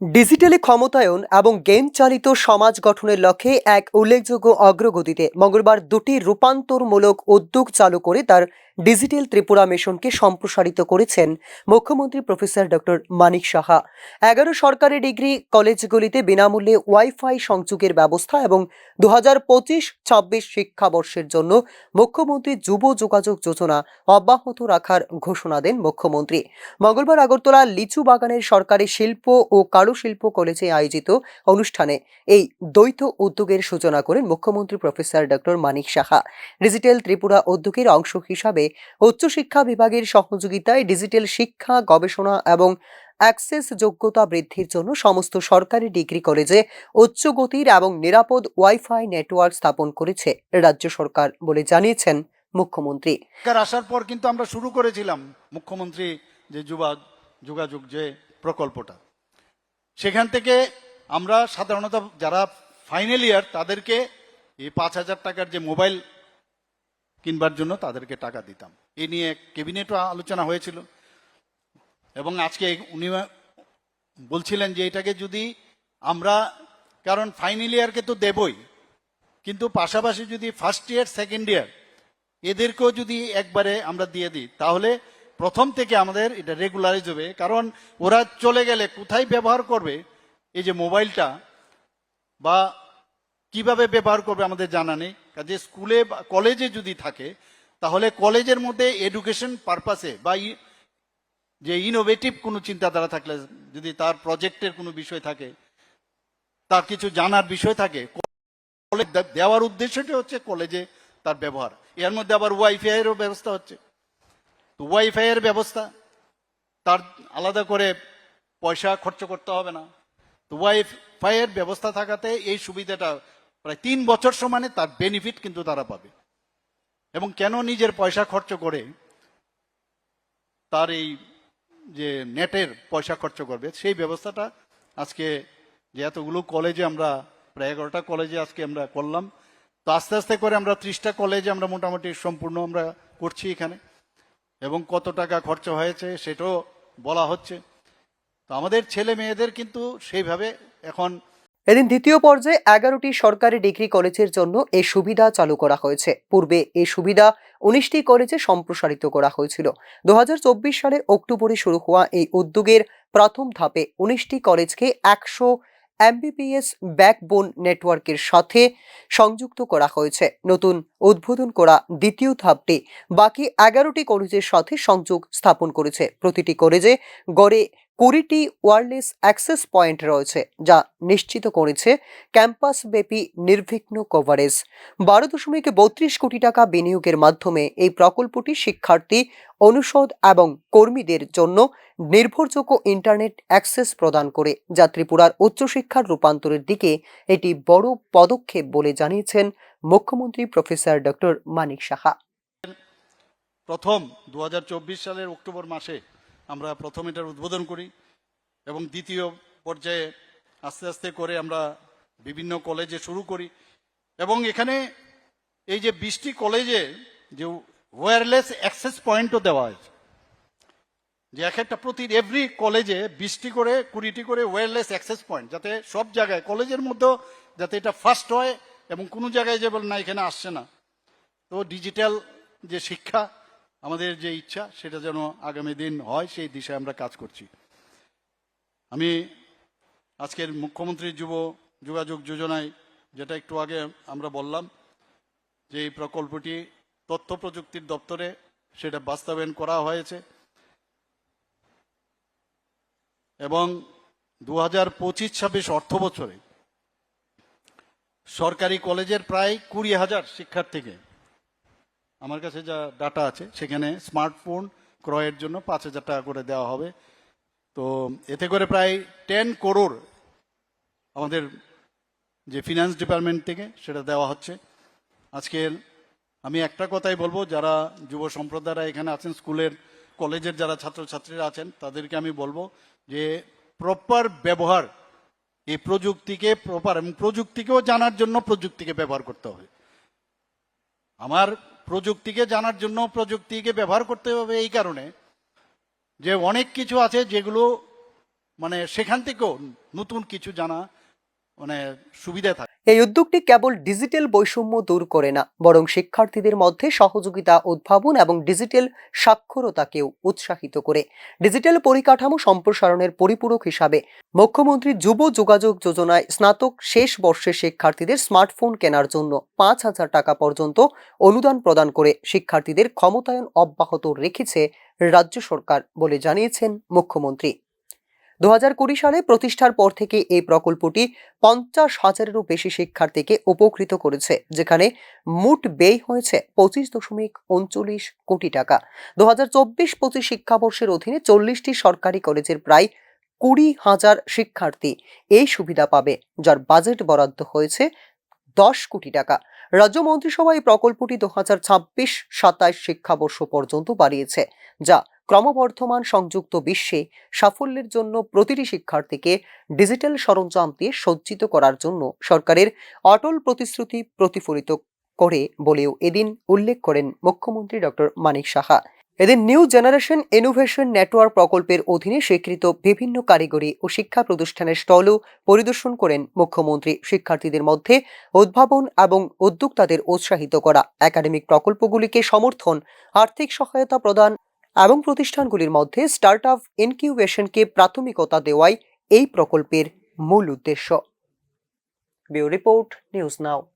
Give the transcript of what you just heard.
Digitally ক্ষমতায়ন এবং game চালিত সমাজ গঠনের লক্ষ্যে এক উল্লেখযোগ্য অগ্রগতিতে মঙ্গলবার দুটি রূপান্তরমূলক উদ্যোগ চালু করে তার ডিজিটাল ত্রিপুরা মিশনকে সম্প্রসারিত করেছেন মুখ্যমন্ত্রী প্রফেসর ডক্টর মানিক সাহা। এগারো সরকারি ডিগ্রি কলেজগুলিতে বিনামূল্যে ওয়াইফাই সংযোগের ব্যবস্থা এবং দু হাজার পঁচিশ ছাব্বিশ শিক্ষাবর্ষের জন্য মুখ্যমন্ত্রী যুব যোগাযোগ যোজনা অব্যাহত রাখার ঘোষণা দেন মুখ্যমন্ত্রী। মঙ্গলবার আগরতলা লিচু বাগানের সরকারি শিল্প ও কারুশিল্প কলেজে আয়োজিত অনুষ্ঠানে এই দ্বৈত উদ্যোগের সূচনা করেন মুখ্যমন্ত্রী professor doctor Manik Saha. Digital Tripura উদ্যোগের অংশ হিসাবে উচ্চশিক্ষা বিভাগের সহযোগিতায় ডিজিটাল শিক্ষা, গবেষণা এবং অ্যাক্সেস যোগ্যতা বৃদ্ধির জন্য সমস্ত সরকারি ডিগ্রি কলেজে উচ্চ গতির এবং নিরাপদ ওয়াইফাই নেটওয়ার্ক স্থাপন করেছে রাজ্য সরকার বলে জানিয়েছেন মুখ্যমন্ত্রী। আসার পর কিন্তু আমরা শুরু করেছিলাম মুখ্যমন্ত্রী যে যুবা যোগাযোগ যে প্রকল্পটা। সেখান থেকে আমরা সাধারণত যারা ফাইনাল ইয়ার তাদেরকে এই পাঁচ হাজার টাকার যে মোবাইল কিনবার জন্য তাদেরকে টাকা দিতাম। এই নিয়ে ক্যাবিনেটও আলোচনা হয়েছিল। এবং আজকে উনি বলছিলেন যে এটাকে যদি আমরা, কারণ ফাইনাল ইয়ারকে তো দেবই, কিন্তু পাশাপাশি যদি ফার্স্ট ইয়ার, সেকেন্ড ইয়ার, এদেরকেও যদি একবারে আমরা দিয়ে দিই, তাহলে প্রথম থেকে আমাদের এটা রেগুলারাইজ হবে। কারণ ওরা চলে গেলে কোথায় ব্যবহার করবে, এই যে মোবাইলটা, বা কীভাবে ব্যবহার করবে আমাদের জানা নেই। কাজে স্কুলে কলেজে যদি থাকে, তাহলে কলেজের মধ্যে এডুকেশন পারপাসে বা যে ইনোভেটিভ কোনো চিন্তাধারা থাকলে, যদি তার প্রজেক্টের কোনো বিষয় থাকে, তার কিছু জানার বিষয় থাকে, কলেজ দেওয়ার উদ্দেশ্যটা হচ্ছে কলেজে তার ব্যবহার। এর মধ্যে আবার ওয়াইফাই এরও ব্যবস্থা হচ্ছে। তো ওয়াইফাই এর ব্যবস্থা, তার আলাদা করে পয়সা খরচ করতে হবে না। তো ওয়াইফাই এর ব্যবস্থা থাকাতে এই সুবিধাটা প্রায় তিন বছর সমানে তার বেনিফিট কিন্তু তারা পাবে। এবং কেন নিজের পয়সা খরচ করে তার এই যে নেটের পয়সা খরচ করবে, সেই ব্যবস্থাটা আজকে যে এতগুলো কলেজে আমরা, প্রায় এগারোটা কলেজে আজকে আমরা করলাম। তো আস্তে আস্তে করে আমরা ত্রিশটা কলেজে আমরা মোটামুটি সম্পূর্ণ আমরা করছি এখানে। এবং কত টাকা খরচ হয়েছে সেটাও বলা হচ্ছে। তো আমাদের ছেলে মেয়েদের কিন্তু সেইভাবে এখন এদিন দ্বিতীয় পর্যায়ে এগারোটি সরকারি ডিগ্রি কলেজের জন্য এই সুবিধা চালু করা হয়েছে। পূর্বে এই সুবিধা উনিশটি কলেজে সম্প্রসারিত করা হয়েছিল। দু হাজার সালের অক্টোবরে শুরু হওয়া এই উদ্যোগের প্রথম ধাপে উনিশটি কলেজকে একশো এমবিপিএস ব্যাকবোন নেটওয়ার্কের সাথে সংযুক্ত করা হয়েছে। নতুন উদ্বোধন করা দ্বিতীয় ধাপটি বাকি এগারোটি কলেজের সাথে সংযোগ স্থাপন করেছে। প্রতিটি কলেজে গড়ে কুড়িটি ওয়্যারলেস অ্যাক্সেস পয়েন্ট রয়েছে, যা নিশ্চিত করেছে ক্যাম্পাস ব্যাপী নির্বিঘ্ন কভারেজ। বারো দশমিক বত্রিশ কোটি টাকা বিনিয়োগের মাধ্যমে এই প্রকল্পটি শিক্ষার্থী, অনুষদ এবং কর্মীদের জন্য নির্ভরযোগ্য ইন্টারনেট অ্যাক্সেস প্রদান করে, যা ত্রিপুরার উচ্চশিক্ষার রূপান্তরের দিকে এটি বড় পদক্ষেপ বলে জানিয়েছেন মুখ্যমন্ত্রী প্রফেসর ডক্টর মানিক সাহা। প্রথম দু সালের অক্টোবর মাসে আমরা প্রথম এটার উদ্বোধন করি এবং দ্বিতীয় পর্যায়ে আস্তে আস্তে করে আমরা বিভিন্ন কলেজে শুরু করি। এবং এখানে এই যে বিশটি কলেজে যে ওয়্যারলেস অ্যাক্সেস পয়েন্টও দেওয়া হয়েছে, যে এক একটা প্রতি এভরি কলেজে বিশটি করে, কুড়িটি করে ওয়্যারলেস অ্যাক্সেস পয়েন্ট যাতে সব জায়গায়, কলেজের মধ্যেও যাতে এটা ফার্স্ট হয় এবং কোনো জায়গায় যে বল না, এখানে আসছে না। তো ডিজিটাল যে শিক্ষা আমাদের যে ইচ্ছা, সেটা যেন আগামী দিন হয়, সেই দিশায় আমরা কাজ করছি। আমি আজকের মুখ্যমন্ত্রী যুব যোগাযোগ যোজনায় যেটা একটু আগে আমরা বললাম, যে এই প্রকল্পটি তথ্য প্রযুক্তির দপ্তরে সেটা বাস্তবায়ন করা হয়েছে এবং দু হাজার পঁচিশ ছাব্বিশ অর্থ বছরে সরকারি কলেজের প্রায় কুড়ি হাজার শিক্ষার্থীকে আমার কাছে যা ডাটা আছে, সেখানে স্মার্টফোন ক্রয়ের জন্য পাঁচ হাজার টাকা করে দেওয়া হবে। তো এতে করে প্রায় টেন করোড় আমাদের যে ফিনান্স ডিপার্টমেন্ট থেকে সেটা দেওয়া হচ্ছে। আজকে আমি একটা কথাই বলব, যারা যুব সম্প্রদায়রা এখানে আছেন, স্কুলের, কলেজের যারা ছাত্রছাত্রীরা আছেন, তাদেরকে আমি বলব যে প্রপার ব্যবহার, এই প্রযুক্তিকে প্রপার এবং প্রযুক্তিকেও জানার জন্য প্রযুক্তিকে ব্যবহার করতে হবে। আমার প্রযুক্তিকে জানার জন্য প্রযুক্তিকে ব্যবহার করতে হবে এই কারণে যে অনেক কিছু আছে যেগুলো মানে সেখান থেকেও নতুন কিছু জানা মানে সুবিধা থাকে। এই উদ্যোগটি কেবল ডিজিটাল বৈষম্য দূর করে না, বরং শিক্ষার্থীদের মধ্যে সহযোগিতা, উদ্ভাবন এবং ডিজিটাল সাক্ষরতাকেও উৎসাহিত করে। ডিজিটাল পরিকাঠামো সম্প্রসারণের পরিপূরক হিসাবে মুখ্যমন্ত্রী যুব যোগাযোগ যোজনায় স্নাতক শেষ বর্ষের শিক্ষার্থীদের স্মার্টফোন কেনার জন্য পাঁচ হাজার টাকা পর্যন্ত অনুদান প্রদান করে শিক্ষার্থীদের ক্ষমতায়ন অব্যাহত রেখেছে রাজ্য সরকার বলে জানিয়েছেন মুখ্যমন্ত্রী। দু সালে প্রতিষ্ঠার পর থেকে এই প্রকল্পটি পঞ্চাশ হাজারেরও বেশি শিক্ষার্থীকে উপকৃত করেছে, যেখানে মোট ব্যয় হয়েছে পঁচিশ দশমিক উনচল্লিশ কোটি টাকা। দু হাজার চব্বিশ পঁচিশ শিক্ষাবর্ষের অধীনে চল্লিশটি সরকারি কলেজের প্রায় কুড়ি হাজার শিক্ষার্থী এই সুবিধা পাবে, যার বাজেট বরাদ্দ হয়েছে দশ কোটি টাকা। রাজ্য মন্ত্রিসভা এই প্রকল্পটি দু হাজার ছাব্বিশ সাতাইশ শিক্ষাবর্ষ পর্যন্ত বাড়িয়েছে, যা ক্রমবর্ধমান সংযুক্ত বিশ্বে সাফল্যের জন্য প্রতিটি শিক্ষার্থীকে ডিজিটাল সরঞ্জাম দিয়ে সজ্জিত করার জন্য সরকারের অটল প্রতিশ্রুতি প্রতিফলিত করে বলেও এদিন উল্লেখ করেন মুখ্যমন্ত্রী ডক্টর মানিক সাহা। এদিন নিউ জেনারেশন ইনোভেশন নেটওয়ার্ক প্রকল্পের অধীনে স্বীকৃত বিভিন্ন কারিগরি ও শিক্ষা প্রতিষ্ঠানের স্টলও পরিদর্শন করেন মুখ্যমন্ত্রী। শিক্ষার্থীদের মধ্যে উদ্ভাবন এবং উদ্যোক্তাদের উৎসাহিত করা। একাডেমিক প্রকল্পগুলিকে সমর্থন, আর্থিক সহায়তা প্রদান এবং প্রতিষ্ঠানগুলির মধ্যে স্টার্ট আপ ইনকিউবেশনকে প্রাথমিকতা দেওয়াই এই প্রকল্পের মূল উদ্দেশ্য। Report, news now.